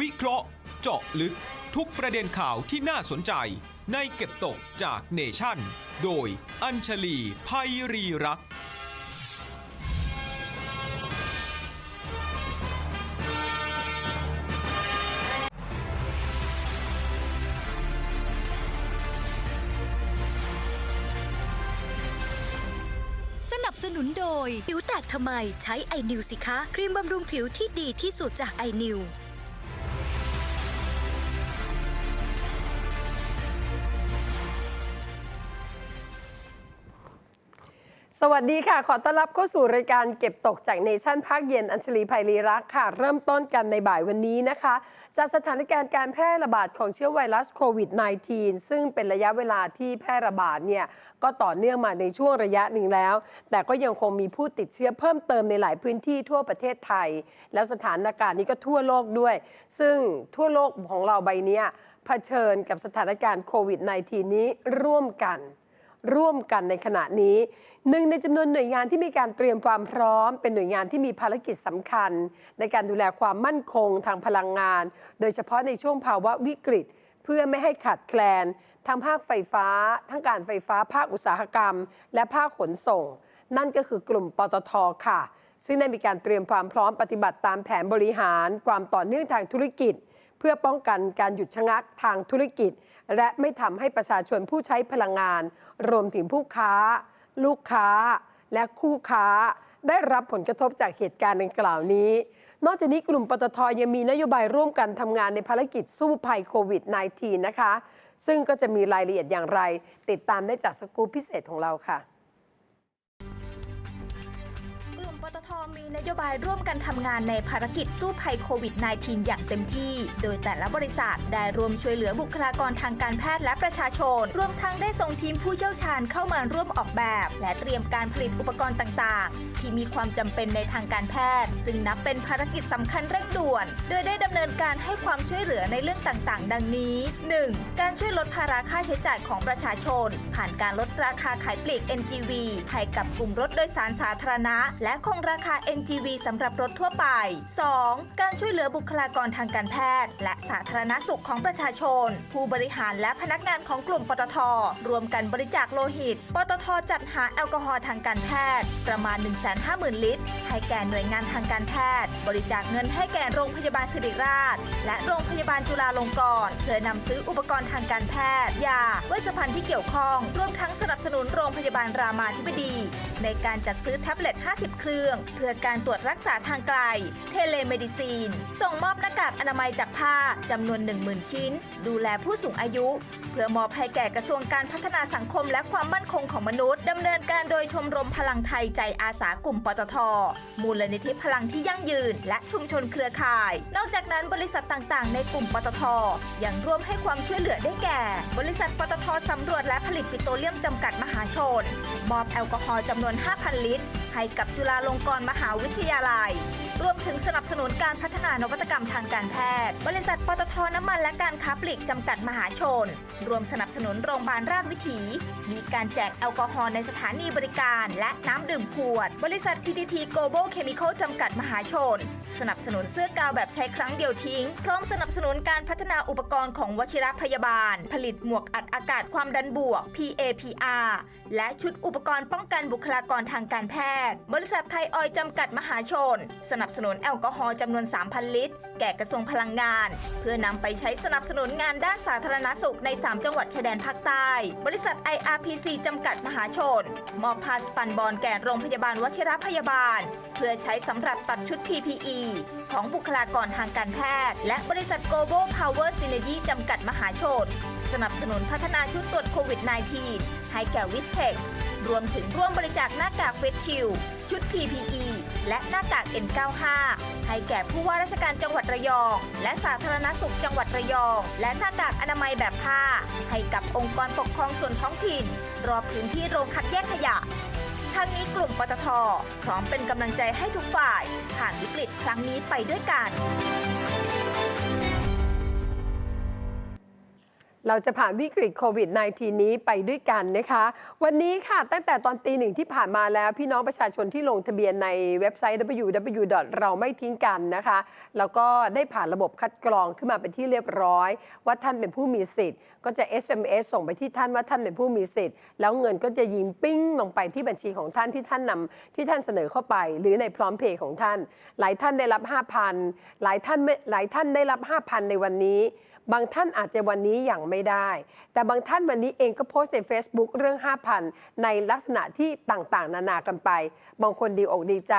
วิเคราะห์ เจาะลึก ทุกประเด็นข่าวที่น่าสนใจ ในเก็บตกจากเนชั่น โดยอัญชลีภัยรีรักษ์สนับสนุนโดย ผิวแตกทำไมใช้ไอนิวสิคะ ครีมบำรุงผิวที่ดีที่สุดจากไอนิว สวัสดีค่ะ ขอต้อนรับเข้าสู่รายการเก็บตกจากเนชั่นภาคเย็นอัญชลีภัยรีรักษ์ค่ะ เริ่มต้นกันในบ่ายวันนี้นะคะ จากสถานการณ์การแพร่ระบาดของเชื้อไวรัสโควิด -19 ซึ่งเป็นระยะเวลาที่แพร่ระบาดเนี่ย ก็ต่อเนื่องมาในช่วงระยะหนึ่งแล้ว แต่ก็ยังคงมีผู้ติดเชื้อเพิ่มเติมในหลายพื้นที่ทั่วประเทศไทย แล้วสถานการณ์นี้ก็ทั่วโลกด้วย ซึ่งทั่วโลกของเราใบนี้เผชิญกับสถานการณ์โควิด -19 นี้ร่วมกัน ร่วมกันในขณะนี้หนึ่งในจำนวนหน่วยงานที่มีการเตรียมความพร้อม เป็นหน่วยงานที่มีภารกิจสำคัญ ในการดูแลความมั่นคงทางพลังงาน โดยเฉพาะในช่วงภาวะวิกฤต เพื่อไม่ให้ขาดแคลน ทั้งภาคไฟฟ้า ทั้งการไฟฟ้าภาคอุตสาหกรรม และภาคขนส่ง นั่นก็คือกลุ่มปตทค่ะ ซึ่งได้มีการเตรียมความพร้อมปฏิบัติตามแผนบริหาร ความต่อเนื่องทางธุรกิจ เพื่อป้องกันการหยุดชะงักทางธุรกิจ และไม่ทำให้ประชาชนผู้ใช้พลังงาน รวมถึงผู้ค้า ลูกค้า และคู่ค้า ได้รับผลกระทบจากเหตุการณ์ดังกล่าวนี้ นอกจากนี้กลุ่มปตทยังมีนโยบายร่วมกันทำงานในภารกิจสู้ภัยโควิด -19 นะคะ ซึ่งก็จะมีรายละเอียดอย่างไร ติดตามได้จากสกู๊ปพิเศษของเราค่ะ นโยบายร่วมกันทำงานในภารกิจสู้ภัยโควิด -19 อย่างเต็มที่ โดยแต่ละบริษัทได้รวมช่วยเหลือบุคลากรทางการแพทย์และประชาชน รวมทั้งได้ส่งทีมผู้เชี่ยวชาญเข้ามาร่วมออกแบบ และเตรียมการผลิตอุปกรณ์ต่างๆ ที่มีความจำเป็นในทางการแพทย์ ซึ่งนับเป็นภารกิจสำคัญเร่งด่วน โดยได้ดำเนินการให้ความช่วยเหลือในเรื่องต่างๆ ดังนี้ 1. การช่วยลดภาระค่าใช้จ่ายของประชาชน ผ่านการลดราคาขายปลีก NGV ให้กับกลุ่มรถโดยสารสาธารณะ และคงราคา NGV สำหรับรถทั่วไป 2. การช่วยเหลือบุคลากรทางการแพทย์ และสาธารณสุขของประชาชน ผู้บริหารและพนักงานของกลุ่มปตท รวมกันบริจาคโลหิต ปตทจัดหาแอลกอฮอล์ทางการแพทย์ ประมาณ 150,000 ลิตร ให้แก่หน่วยงานทางการแพทย์ บริจาคเงินให้แก่โรงพยาบาลสิริราช และโรงพยาบาลจุฬาลงกรณ์เพื่อนำซื้ออุปกรณ์ทางการแพทย์ยาเวชภัณฑ์ที่เกี่ยวข้องรวมทั้งสนับสนุนโรงพยาบาลรามาธิบดี ในการจัดซื้อแท็บเล็ต 50 เครื่อง เพื่อการตรวจรักษาทางไกล เทเลเมดิซีน ส่งมอบหน้ากากอนามัยจากผ้าจำนวน 10,000 ชิ้น ดูแลผู้สูงอายุ เพื่อมอบให้แก่กระทรวงการพัฒนาสังคมและความมั่นคงของมนุษย์ดำเนินการโดยชมรมพลังไทยใจอาสากลุ่มปตท มูลนิธิพลังที่ยั่งยืนและชุมชนเครือข่าย นอกจากนั้นบริษัทต่างๆ ในกลุ่มปตทยังร่วมให้ความช่วยเหลือได้แก่ บริษัทปตทสำรวจและผลิตปิโตรเลียมจำกัดมหาชน มอบแอลกอฮอล์จำนวน 5,000 ลิตร ให้กับจุฬาลงกรณ์มหาวิทยาลัย รวมถึงสนับสนุนการพัฒนานวัตกรรมทางการแพทย์ บริษัทปตทน้ำมันและการค้าปลีกจำกัดมหาชน รวมสนับสนุนโรงพยาบาลราชวิถี มีการแจกแอลกอฮอล์ในสถานีบริการ และน้ำดื่มขวด บริษัท PTT Global Chemical จำกัดมหาชนสนับสนุนเสื้อกาวแบบใช้ครั้งเดียวทิ้ง พร้อมสนับสนุนการพัฒนาอุปกรณ์ของวชิรพยาบาล ผลิตหมวกอัดอากาศความดันบวก PAPR และชุดอุปกรณ์ป้องกันบุคลากรทางการแพทย์ บริษัทไทยออยจำกัดมหาชน สนับสนุนแอลกอฮอล์จำนวน 3,000 ลิตรแก่กระทรวงพลังงาน เพื่อนำไปใช้สนับสนุนงานด้านสาธารณสุขใน 3 จังหวัดชายแดนภาคใต้ บริษัท IRPC จำกัดมหาชน มอบพาสปันบอลแก่โรงพยาบาลวชิรพยาบาล เพื่อใช้สำหรับตัดชุด PPE ของบุคลากรทางการแพทย์ และบริษัท Global Power Synergy จำกัดมหาชน สนับสนุนพัฒนาชุดตรวจโควิด -19 ให้แก่วิสเทครวมถึงร่วมบริจาคหน้ากากเฟสชิลด์ชุด PPE และหน้ากาก N95 ให้แก่ผู้ว่าราชการจังหวัดระยอง และสาธารณสุขจังหวัดระยอง และหน้ากากอนามัยแบบผ้า ให้กับองค์กรปกครองส่วนท้องถิ่น รอบพื้นที่โรงคัดแยกขยะทั้งนี้กลุ่มปตทพร้อมเป็นกำลังใจให้ทุกฝ่าย ผ่านวิกฤตครั้งนี้ไปด้วยกัน เราจะผ่านวิกฤตโควิด -19 นี้ไปด้วยกันนะคะ วันนี้ค่ะ ตั้งแต่ตอนตีหนึ่งที่ผ่านมาแล้ว พี่น้องประชาชนที่ลงทะเบียนในเว็บไซต์ www. เราไม่ทิ้งกันนะคะ แล้วก็ได้ผ่านระบบคัดกรองขึ้นมาเป็นที่เรียบร้อย ว่าท่านเป็นผู้มีสิทธิ์ ก็จะ SMS ส่งไปที่ท่านว่าท่านเป็นผู้มีสิทธิ์ แล้วเงินก็จะยิงปิ้งลงไปที่บัญชีของท่านที่ท่านนำที่ท่านเสนอเข้าไป หรือในพร้อมเพย์ของท่าน หลายท่านได้รับ 5,000 หลายท่านหลายท่านได้รับ 5,000 ในวันนี้ บางท่านอาจจะวันนี้ยังไม่ได้ แต่บางท่านวันนี้เองก็โพสต์ใน Facebook เรื่อง 5,000 ในลักษณะที่ต่างๆ นานากันไป บางคนดีอกดีใจ